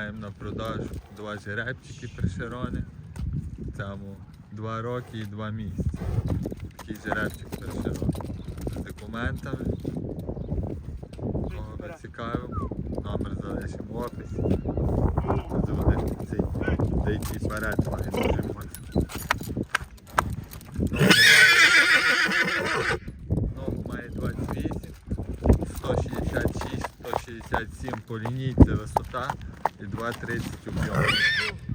Маємо на продажу два жеребчики першерони. Цьому два роки і два місяці. Такий жеребчик першерон. З документами. Кого цікавив, номер залишимо в описі. Заводити цей деякий вперед має. Ногу має 28, 166, 167 по лінійці висота і 2,30 об'єм.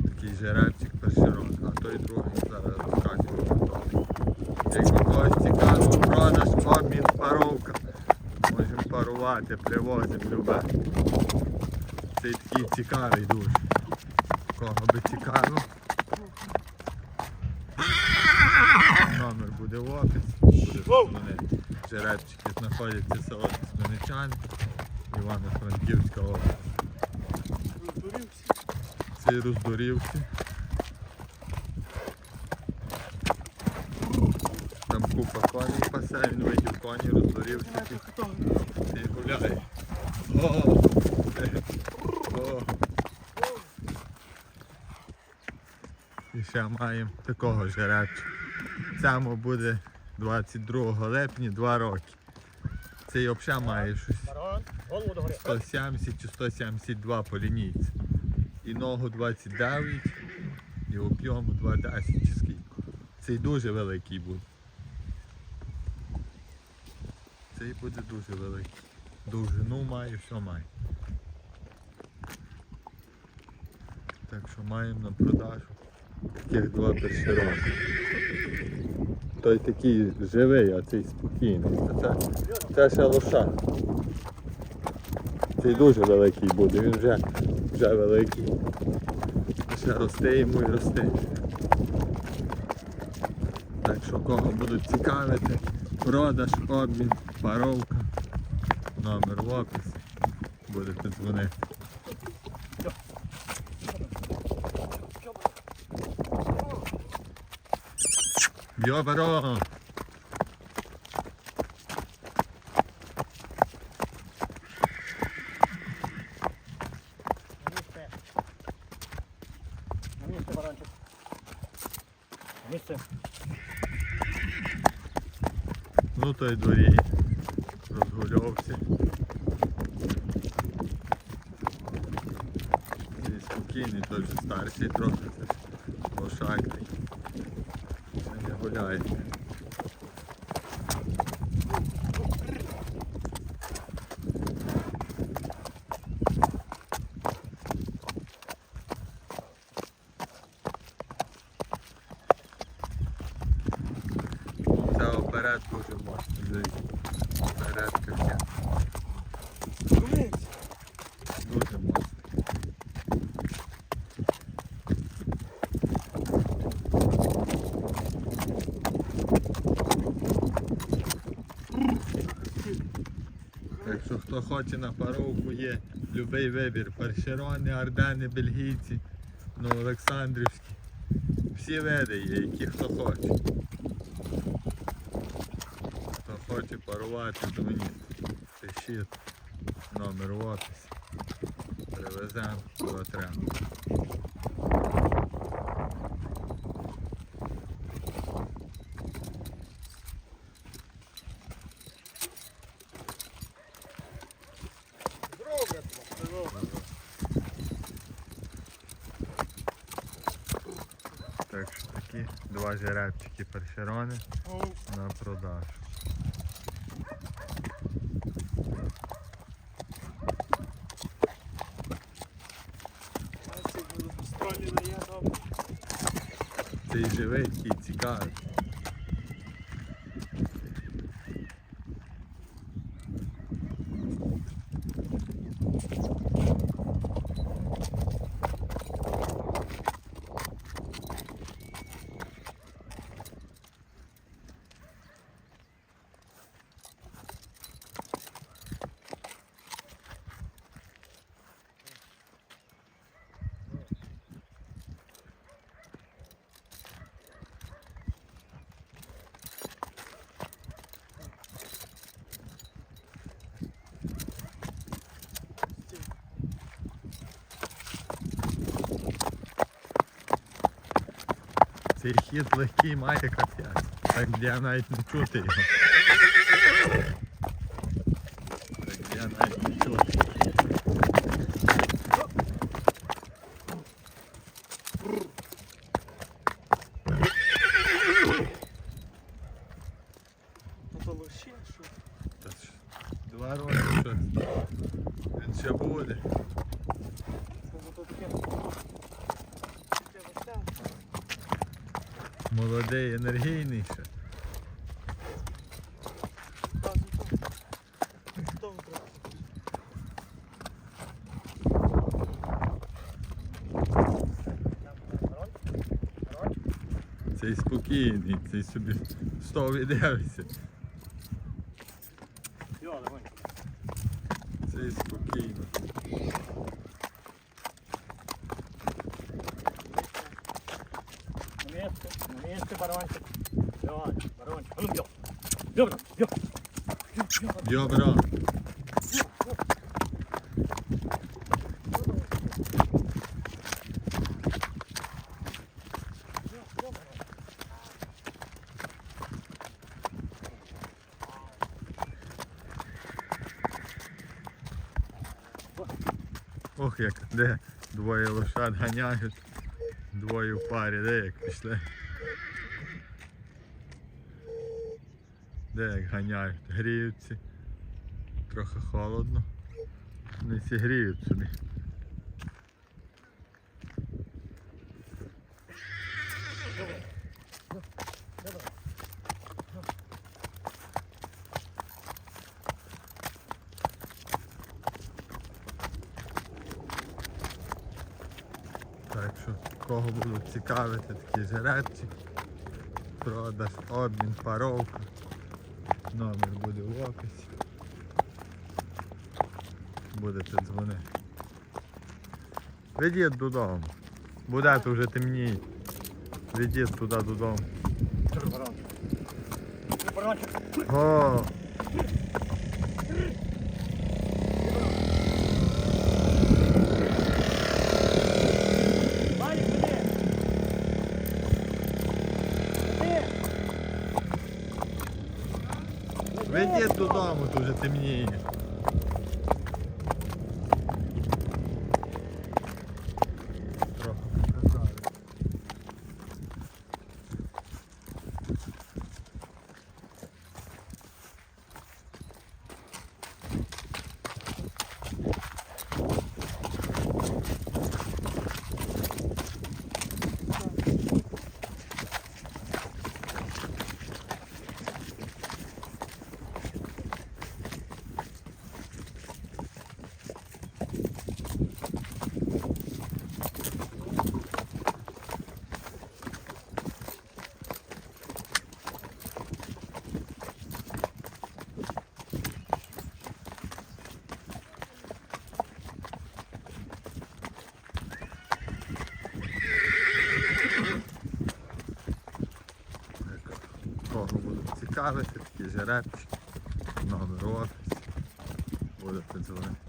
Такий жеребчик першерон, а той другий зараз розкажемо. Як у когось цікаво, продаж, обмін, паровка. Можемо парувати, привозимо любе. Цей такий цікавий дуже. Кого би цікаво. Номер буде в описі, буде. Жеребчики знаходяться село Сменичан, Івано-Франківська область. Цей роздорівся. Там купа коней пасе, він видів коні, роздорівся і гуляє. О! О! І ще маємо такого жеребчика. Цьому буде 22 липня 2 роки. Цей взагалі має щось Барон, голову догори. 170 чи 172 по лінійці. І ногу 29, і об'єму 210 чи скільки. Цей дуже великий буде. Цей буде дуже великий. Довжину має, все має. Так що маємо на продажу таких два першерони. Той такий живий, а цей спокійний. А це, це ще лоша. Цей дуже великий буде, він вже, вже великий. Ще росте йому і росте. Так що кого будуть цікавити, продаж, обмін, паровка, номер в описі. Будете дзвонити. Йобаро! На місце. На місце, баранчик. На місце. Ну той дворі. Розгульовці. І спокійний, той вже старший трохи. Ж не гуляє. Це оперед дуже мощний. дивіться. Оперед таке. Дуже. Так що хто хоче на паровку є любий вибір. Першерони, ардени, бельгійці, ну, Олександрівські. Всі види є, які хто хоче. Хто хоче парувати, дзвоніть. Пишіть номер в описі. Привеземо, кого треба. Так що такі два жеребчики першерони на продажу. Цей живий, такий цікавий. Цей хід легкий має капець. Так я навіть не чути його. Так я навіть не чути. Ну Два роки щось. Він ще буде. Це зато таке. Таке Молодий, енергійний ще. Цей спокійний, цей собі стов і дивиться. Йо, легонько. Цей спокійно. На місце, місце, баранчик. Йо, баранчик. А ну, йо. Йо, йо, баранчик. Ох як, де двоє лошад ганяють, двоє в парі, де як пішли. Де як ганяють, гріються. Трохи холодно. Вони всі гріють собі. Так що кого будуть цікавити такі жеребці, продаж, обмін, паровка. Номер буде в описі. Будете дзвонити. Ведіть додому. Буде то вже темніє. Ведіть туди додому. О! Ведіть додому, то вже темніє. Трохи показали. Кого цікавити, такі жеребчики, офіс. Будете дзвонити.